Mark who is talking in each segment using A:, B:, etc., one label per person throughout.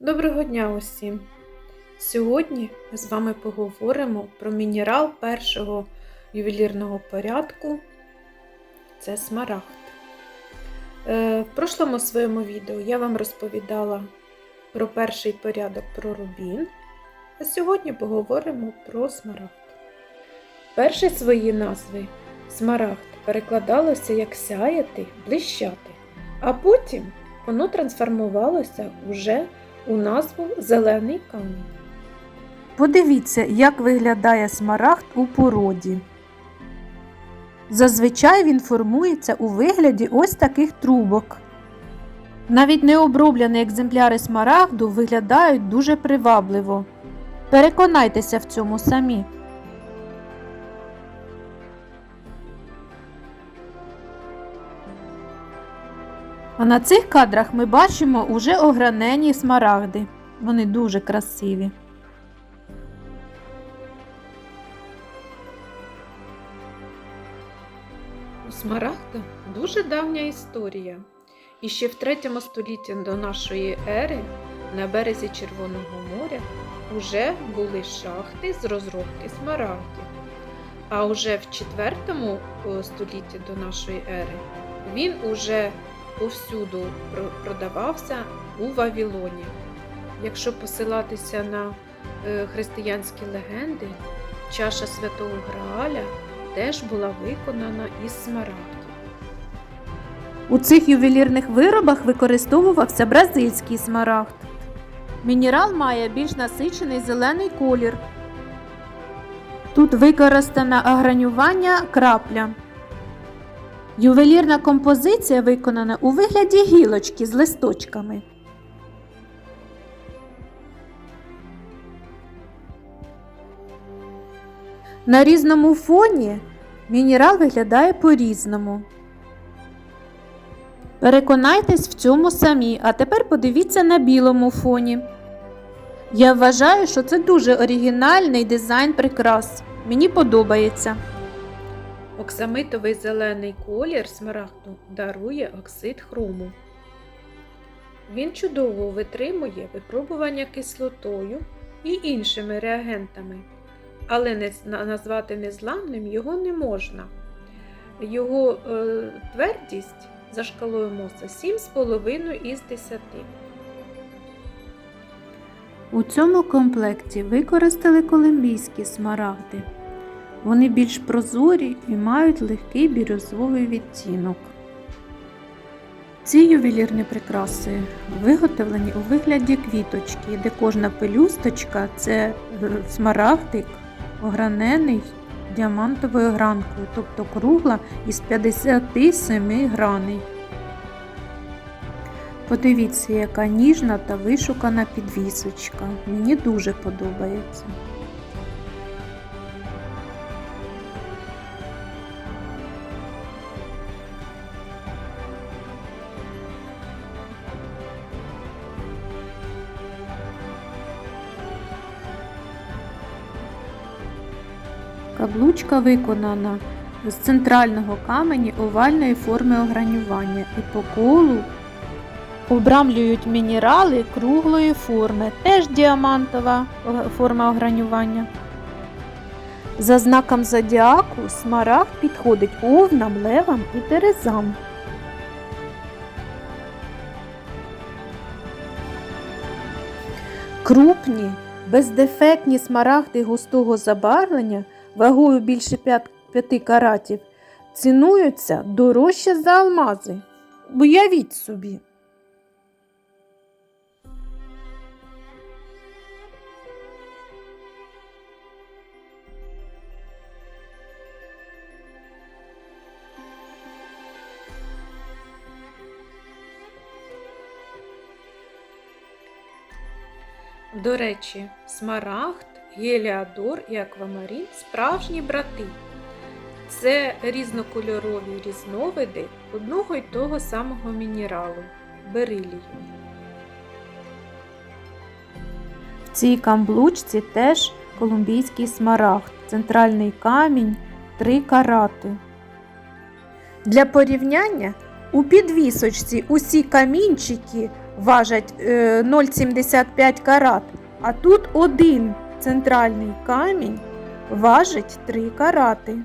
A: Доброго дня усім! Сьогодні ми з вами поговоримо про мінерал першого ювелірного порядку це смарагд. Е, В прошлому своєму відео я вам розповідала про перший порядок про рубін, а сьогодні поговоримо про смарагд. Перші свої назви смарагд перекладалося як сяяти, блищати, а потім воно трансформувалося уже у назву Зелений камінь.
B: Подивіться, як виглядає смарагд у породі. Зазвичай він формується у вигляді ось таких трубок. Навіть необроблені екземпляри смарагду виглядають дуже привабливо. Переконайтеся в цьому самі. А на цих кадрах ми бачимо уже огранені смарагди. Вони дуже красиві.
A: У смарагда дуже давня історія. І ще в 3 столітті до нашої ери на березі Червоного моря вже були шахти з розробки смарагдів. А уже в 4 столітті до нашої ери він уже повсюду продавався у Вавилоні. Якщо посилатися на е, християнські легенди, чаша святого Грааля теж була виконана із смарагдів.
B: У цих ювелірних виробах використовувався бразильський смарагд. Мінерал має більш насичений зелений колір. Тут використане агранювання крапля. Ювелірна композиція виконана у вигляді гілочки з листочками. На різному фоні мінерал виглядає по-різному. Переконайтесь в цьому самі, а тепер подивіться на білому фоні. Я вважаю, що це дуже оригінальний дизайн прикрас. Мені подобається.
A: Оксамитовий зелений колір смарагду дарує оксид хрому. Він чудово витримує випробування кислотою і іншими реагентами, але назвати незламним його не можна. Його е, твердість за шкалою Моса 7,5 із 10.
B: У цьому комплекті використали колумбійські смарагди. Вони більш прозорі і мають легкий бірюзовий відтінок. Ці ювелірні прикраси виготовлені у вигляді квіточки, де кожна пелюсточка це е, смарагдик, огранений діамантовою гранкою, тобто кругла із 57 граней. Подивіться, яка ніжна та вишукана підвісочка. Мені дуже подобається. Каблучка виконана з центрального камені овальної форми огранювання і по колу обрамлюють мінерали круглої форми, теж діамантова форма огранювання. За знаком зодіаку смарагд підходить овнам, левам і терезам. Крупні, бездефектні смарагди густого забарвлення вагою більше 5 каратів цінуються дорожче за алмази. Уявіть собі.
A: До речі, смарагд, геліодор і аквамарин справжні брати. Це різнокольорові різновиди одного й того самого мінералу берилію.
B: В цій камблучці теж колумбійський смарагд, центральний камінь 3 карати. Для порівняння у підвісочці усі камінчики важать е, 0,75 карат, а тут один центральний камінь важить 3 карати.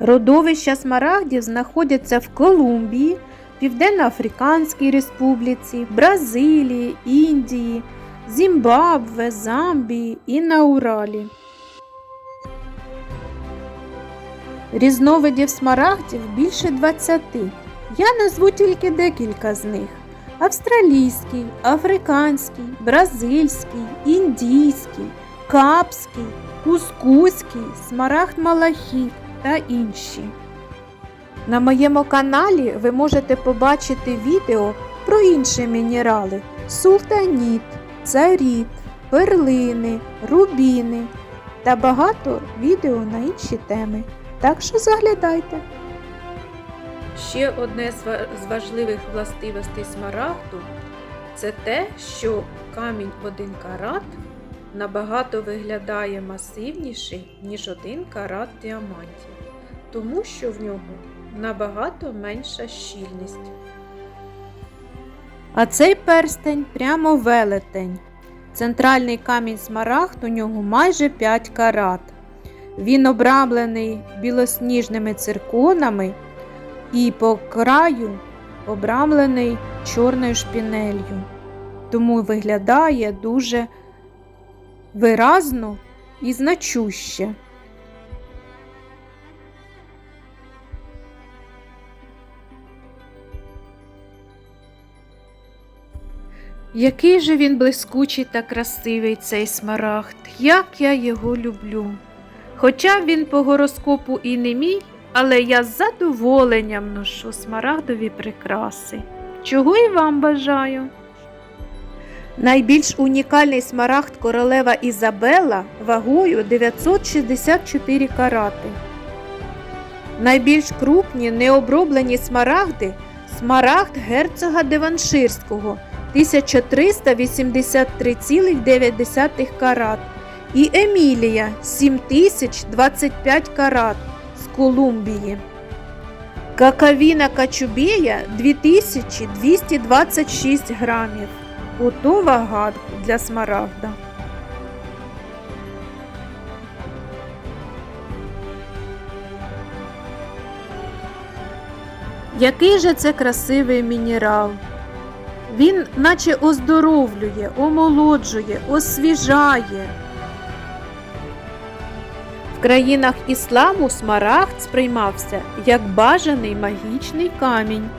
B: Родовища смарагдів знаходяться в Колумбії, Південно-Африканській Республіці, Бразилії, Індії, Зімбабве, Замбії і на Уралі. Різновидів смарагдів більше 20. Я назву тільки декілька з них: австралійський, африканський, бразильський, індійський, капський, кускузький, смарагд малахіт та інші. На моєму каналі ви можете побачити відео про інші мінерали: султаніт, царіт, перлини, рубіни та багато відео на інші теми. Так що заглядайте.
A: Ще одне з важливих властивостей смарагду це те, що камінь в один карат набагато виглядає масивніший, ніж один карат діамантів, тому що в нього набагато менша щільність.
B: А цей перстень прямо велетень. Центральний камінь смарагд у нього майже 5 карат. Він обрамлений білосніжними цирконами і по краю обрамлений чорною шпінелью. Тому виглядає дуже виразно і значуще. Який же він блискучий та красивий цей смарагд, як я його люблю. Хоча він по гороскопу і не мій, але я з задоволенням ношу смарагдові прикраси. Чого і вам бажаю. Найбільш унікальний смарагд королева Ізабела вагою 964 карати. Найбільш крупні необроблені смарагди смарагд герцога Деванширського 1383,9 карат і Емілія 7025 карат Колумбії. Какавіна Качубія 2226 грамів. Ото вага для смарагда. Який же це красивий мінерал? Він наче оздоровлює, омолоджує, освіжає. В країнах ісламу смарагд сприймався як бажаний магічний камінь.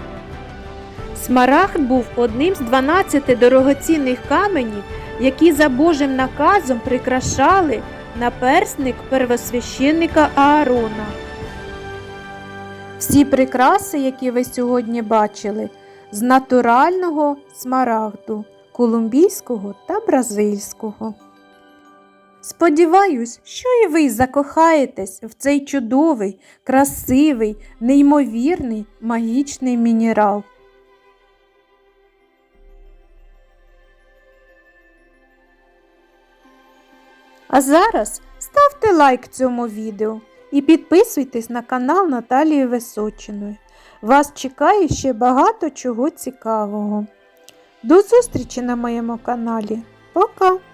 B: Смарагд був одним з 12 дорогоцінних каменів, які за Божим наказом прикрашали наперсник первосвященника Аарона. Всі прикраси, які ви сьогодні бачили, з натурального смарагду колумбійського та бразильського. Сподіваюсь, що і ви закохаєтесь в цей чудовий, красивий, неймовірний магічний мінерал. А зараз ставте лайк цьому відео і підписуйтесь на канал Наталії Височиної. Вас чекає ще багато чого цікавого. До зустрічі на моєму каналі. Пока!